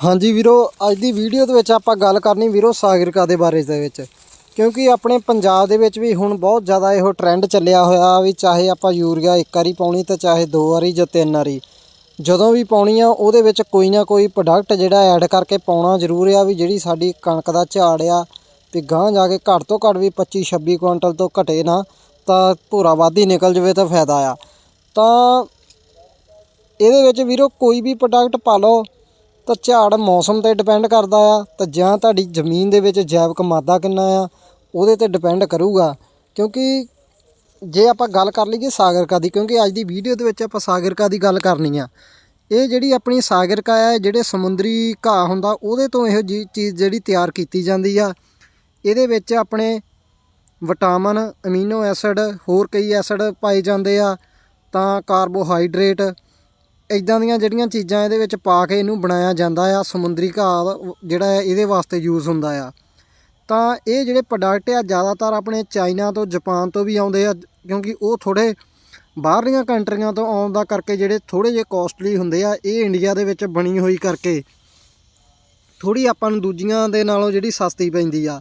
ਹਾਂਜੀ ਵੀਰੋ, ਅੱਜ ਦੀ ਵੀਡੀਓ ਦੇ ਵਿੱਚ ਆਪਾਂ ਗੱਲ ਕਰਨੀ ਵੀਰੋ ਸਾਗਰਿਕਾ ਦੇ ਬਾਰੇ ਦੇ ਵਿੱਚ। ਕਿਉਂਕਿ ਆਪਣੇ ਪੰਜਾਬ ਦੇ ਵਿੱਚ ਵੀ ਹੁਣ ਬਹੁਤ ਜ਼ਿਆਦਾ ਇਹੋ ਟ੍ਰੈਂਡ ਚੱਲਿਆ ਹੋਇਆ ਵੀ ਚਾਹੇ ਆਪਾਂ ਯੂਰੀਆ ਇੱਕ ਵਾਰੀ ਪਾਉਣੀ ਤੇ ਚਾਹੇ ਦੋ ਵਾਰੀ ਜਾਂ ਤਿੰਨ ਵਾਰੀ। ਜਦੋਂ ਵੀ ਪਾਉਣੀ ਆ, ਉਹਦੇ ਵਿੱਚ ਕੋਈ ਨਾ ਕੋਈ ਪ੍ਰੋਡਕਟ ਜਿਹੜਾ ਐਡ ਕਰਕੇ ਪਾਉਣਾ ਜ਼ਰੂਰ ਆ ਵੀ ਜਿਹੜੀ ਸਾਡੀ ਕਣਕ ਦਾ ਝਾੜ ਆ ਤੇ ਗਾਂ ਜਾ ਕੇ ਘੱਟ ਤੋਂ ਘੱਟ ਵੀ 25 26 ਕੁਇੰਟਲ ਤੋਂ ਘਟੇ ਨਾ, ਤਾਂ ਭੂਰਾ ਵਾਧੀ ਨਿਕਲ ਜਵੇ ਤਾਂ ਫਾਇਦਾ ਆ। ਤਾਂ ਇਹਦੇ ਵਿੱਚ ਵੀਰੋ ਕੋਈ ਵੀ ਪ੍ਰੋਡਕਟ ਪਾ ਲਓ ਤਾਂ ਝਾੜ ਮੌਸਮ ਤੇ ਡਿਪੈਂਡ ਕਰਦਾ ਆ, ਤਾਂ ਜਾਂ ਤੁਹਾਡੀ ਜ਼ਮੀਨ ਦੇ ਵਿੱਚ ਜੈਵਿਕ ਮਾਦਾ ਕਿੰਨਾ ਆ, ਉਹਦੇ ਤੇ ਡਿਪੈਂਡ ਕਰੂਗਾ। ਕਿਉਂਕਿ ਜੇ ਆਪਾਂ ਗੱਲ ਕਰ ਲਈਏ ਸਾਗਰਕਾ ਦੀ, ਕਿਉਂਕਿ ਅੱਜ ਦੀ ਵੀਡੀਓ ਦੇ ਵਿੱਚ ਆਪਾਂ ਸਾਗਰਕਾ ਦੀ ਗੱਲ ਕਰਨੀ ਆ। ਇਹ ਜਿਹੜੀ ਆਪਣੀ ਸਾਗਰਕਾ ਆ, ਜਿਹੜੇ ਸਮੁੰਦਰੀ ਘਾਹ ਹੁੰਦਾ, ਉਹਦੇ ਤੋਂ ਇਹੋ ਜੀ ਚੀਜ਼ ਜਿਹੜੀ ਤਿਆਰ ਕੀਤੀ ਜਾਂਦੀ ਆ। ਇਹਦੇ ਵਿੱਚ ਆਪਣੇ ਵਿਟਾਮਿਨ, ਅਮੀਨੋ ਐਸਿਡ, ਹੋਰ ਕਈ ਐਸਿਡ ਪਾਏ ਜਾਂਦੇ ਆ, ਤਾਂ ਕਾਰਬੋਹਾਈਡਰੇਟ ਇਦਾਂ ਦੀਆਂ ਜਿਹੜੀਆਂ ਚੀਜ਼ਾਂ ਇਹਦੇ ਵਿੱਚ ਪਾ ਕੇ ਇਹਨੂੰ ਬਣਾਇਆ ਜਾਂਦਾ ਆ, ਸਮੁੰਦਰੀ ਘਾਹ ਜਿਹੜਾ ਹੈ ਇਹਦੇ ਵਾਸਤੇ ਯੂਜ਼ ਹੁੰਦਾ ਆ। ਤਾਂ ਇਹ ਜਿਹੜੇ ਪ੍ਰੋਡਕਟ ਆ, ਜ਼ਿਆਦਾਤਰ ਆਪਣੇ ਚਾਈਨਾ ਤੋਂ, ਜਾਪਾਨ ਤੋਂ ਵੀ ਆਉਂਦੇ ਆ, ਕਿਉਂਕਿ ਉਹ ਥੋੜੇ ਬਾਹਰਲੀਆਂ ਕੰਟਰੀਆਂ ਤੋਂ ਆਉਣ ਦਾ ਕਰਕੇ ਜਿਹੜੇ ਥੋੜੇ ਜਿਹੇ ਕੋਸਟਲੀ ਹੁੰਦੇ ਆ, ਇਹ ਇੰਡੀਆ ਦੇ ਵਿੱਚ ਬਣੀ ਹੋਈ ਕਰਕੇ ਥੋੜੀ ਆਪਾਂ ਨੂੰ ਦੂਜੀਆਂ ਦੇ ਨਾਲੋਂ ਜਿਹੜੀ ਸਸਤੀ ਪੈਂਦੀ ਆ।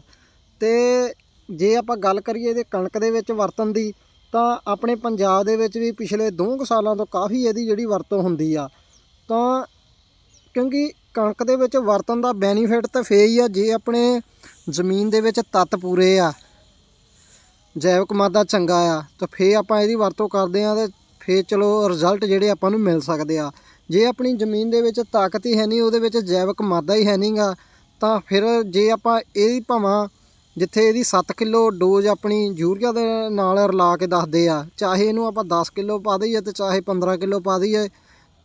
ਤੇ ਜੇ ਆਪਾਂ ਗੱਲ ਕਰੀਏ ਇਹਦੇ ਕਣਕ ਦੇ ਵਿੱਚ ਵਰਤਨ ਦੀ ਤਾਂ ਆਪਣੇ ਪੰਜਾਬ ਦੇ ਵਿੱਚ ਵੀ ਪਿਛਲੇ 2 ਸਾਲਾਂ ਤੋਂ ਕਾਫੀ ਇਹਦੀ ਜਿਹੜੀ ਵਰਤੋਂ ਹੁੰਦੀ ਆ। ਤਾਂ ਕਿਉਂਕਿ ਕਣਕ ਦੇ ਵਿੱਚ ਵਰਤਣ ਦਾ ਬੈਨੀਫਿਟ ਤਾਂ ਫੇ ਹੀ ਆ, ਜੇ ਆਪਣੇ ਜ਼ਮੀਨ ਦੇ ਵਿੱਚ ਤੱਤ ਪੂਰੇ ਆ, ਜੈਵਿਕ ਮਾਦਾ ਚੰਗਾ ਆ, ਤਾਂ ਫੇ ਆਪਾਂ ਇਹਦੀ ਵਰਤੋਂ ਕਰਦੇ ਆ ਤੇ ਫੇ ਚਲੋ ਰਿਜ਼ਲਟ ਜਿਹੜੇ ਆਪਾਂ ਨੂੰ ਮਿਲ ਸਕਦੇ ਆ। ਜੇ ਆਪਣੀ ਜ਼ਮੀਨ ਦੇ ਵਿੱਚ ਤਾਕਤ ਹੀ ਹੈ ਨਹੀਂ, ਉਹਦੇ ਵਿੱਚ ਜੈਵਿਕ ਮਾਦਾ ਹੀ ਹੈ ਨਹੀਂਗਾ ਤਾਂ ਫਿਰ ਜੇ ਆਪਾਂ ਇਹਦੀ ਭਾਵਾਂ ਜਿੱਥੇ ਇਹਦੀ 7 ਕਿਲੋ ਡੋਜ਼ ਆਪਣੀ ਯੂਰੀਆ ਦੇ ਨਾਲ ਰਲਾ ਕੇ ਦੱਸਦੇ ਆ, ਚਾਹੇ ਇਹਨੂੰ ਆਪਾਂ 10 ਕਿਲੋ ਪਾ ਦਈਏ ਤੇ ਚਾਹੇ 15 ਕਿਲੋ ਪਾ ਦਈਏ,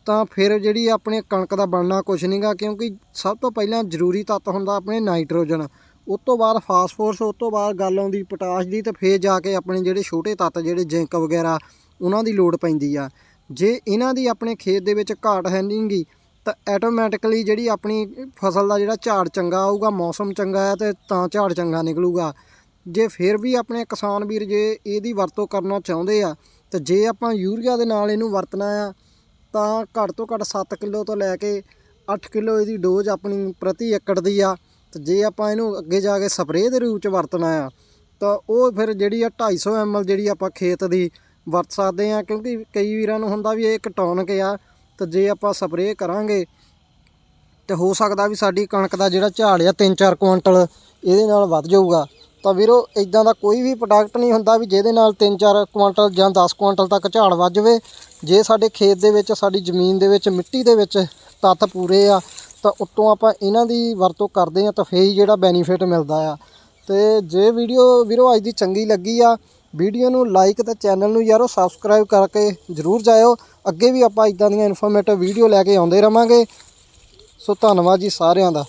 ਤਾਂ ਫਿਰ ਜਿਹੜੀ ਆਪਣੇ ਕਣਕ ਦਾ ਬਣਨਾ ਕੁਝ ਨਹੀਂਗਾ ਕਿਉਂਕਿ ਸਭ ਤੋਂ ਪਹਿਲਾਂ ਜ਼ਰੂਰੀ ਤੱਤ ਹੁੰਦਾ ਆਪਣੇ ਨਾਈਟ੍ਰੋਜਨ। ਉਸ ਤੋਂ ਬਾਅਦ ਫਾਸਫੋਰਸ, ਉਸ ਤੋਂ ਬਾਅਦ ਗੱਲ ਆਉਂਦੀ ਪੋਟਾਸ਼ ਦੀ ਤੇ ਫੇਰ ਜਾ ਕੇ ਆਪਣੇ ਜਿਹੜੇ ਛੋਟੇ ਤੱਤ, ਜਿਹੜੇ ਜ਼ਿੰਕ ਵਗੈਰਾ, ਉਹਨਾਂ ਦੀ ਲੋੜ ਪੈਂਦੀ ਆ। ਜੇ ਇਹਨਾਂ ਦੀ ਆਪਣੇ ਖੇਤ ਦੇ ਵਿੱਚ ਘਾਟ ਹੈ ਨਹੀਂਗੀ ਤਾਂ ਆਟੋਮੈਟਿਕਲੀ ਜਿਹੜੀ ਆਪਣੀ ਫਸਲ ਦਾ ਜਿਹੜਾ ਝਾੜ ਚੰਗਾ ਆਊਗਾ, ਮੌਸਮ ਚੰਗਾ ਹੈ ਤੇ ਤਾਂ ਝਾੜ ਚੰਗਾ ਨਿਕਲੂਗਾ। ਜੇ ਫਿਰ ਵੀ ਆਪਣੇ ਕਿਸਾਨ ਵੀਰ ਜੇ ਇਹਦੀ ਵਰਤੋਂ ਕਰਨਾ ਚਾਹੁੰਦੇ ਆ, ਤੇ ਜੇ ਆਪਾਂ ਯੂਰੀਆ ਦੇ ਨਾਲ ਇਹਨੂੰ ਵਰਤਣਾ ਆ, ਤਾਂ ਘੱਟ ਤੋਂ ਘੱਟ 7 ਕਿਲੋ ਤੋਂ ਲੈ ਕੇ 8 ਕਿਲੋ ਇਹਦੀ ਡੋਜ਼ ਆਪਣੀ ਪ੍ਰਤੀ ਏਕੜ ਦੀ ਆ। ਤੇ ਜੇ ਆਪਾਂ ਇਹਨੂੰ ਅੱਗੇ ਜਾ ਕੇ ਸਪਰੇਅ ਦੇ ਰੂਪ ਚ ਵਰਤਣਾ ਆ, ਤਾਂ ਉਹ ਫਿਰ ਜਿਹੜੀ ਆ 250 ml ਜਿਹੜੀ ਆਪਾਂ ਖੇਤ ਦੀ ਵਰਤ ਸਕਦੇ ਆ, ਕਿਉਂਕਿ ਕਈ ਵੀਰਾਂ ਨੂੰ ਹੁੰਦਾ ਵੀ ਇਹ ਇੱਕ ਕਟੌਨਕ ਆ ਤੇ ਜੇ ਆਪਾਂ ਸਪਰੇਅ ਕਰਾਂਗੇ ਤੇ ਹੋ ਸਕਦਾ ਵੀ ਸਾਡੀ ਕਣਕ ਦਾ ਜਿਹੜਾ ਝਾੜ ਆ 3-4 ਕੁਇੰਟਲ, ਇਹਦੇ ਨਾਲ ਵੱਧ ਜਾਊਗਾ। ਤਾਂ ਵੀਰੋ ਇਦਾਂ ਦਾ ਕੋਈ ਵੀ ਪ੍ਰੋਡਕਟ ਨਹੀਂ ਹੁੰਦਾ ਵੀ ਜਿਹਦੇ ਨਾਲ 3-4 ਕੁਇੰਟਲ ਜਾਂ 10 ਕੁਇੰਟਲ ਤੱਕ ਝਾੜ ਵੱਧ ਜਾਵੇ। ਜੇ ਸਾਡੇ ਖੇਤ ਦੇ ਵਿੱਚ, ਸਾਡੀ ਜ਼ਮੀਨ ਦੇ ਵਿੱਚ, ਮਿੱਟੀ ਦੇ ਵਿੱਚ ਤੱਤ ਪੂਰੇ ਆ, ਤਾਂ ਉੱਤੋਂ ਆਪਾਂ ਇਹਨਾਂ ਦੀ ਵਰਤੋਂ ਕਰਦੇ ਆ ਤਾਂ ਫੇਰ ਜਿਹੜਾ ਬੈਨੀਫਿਟ ਮਿਲਦਾ ਆ। ਤੇ ਜੇ ਵੀਡੀਓ, ਵੀਰੋ, ਅੱਜ ਦੀ ਚੰਗੀ ਲੱਗੀ ਆ ਵੀਡੀਓ ਨੂੰ ਲਾਈਕ ਤੇ ਚੈਨਲ ਨੂੰ ਯਾਰੋ ਸਬਸਕ੍ਰਾਈਬ ਕਰਕੇ ਜਰੂਰ ਜਾਇਓ। ਅੱਗੇ ਵੀ ਆਪਾਂ ਇਦਾਂ ਦੀਆਂ ਇਨਫੋਰਮੇਟਿਵ ਵੀਡੀਓ ਲੈ ਕੇ ਆਉਂਦੇ ਰਵਾਂਗੇ। ਸੋ ਧੰਨਵਾਦ ਜੀ ਸਾਰਿਆਂ ਦਾ।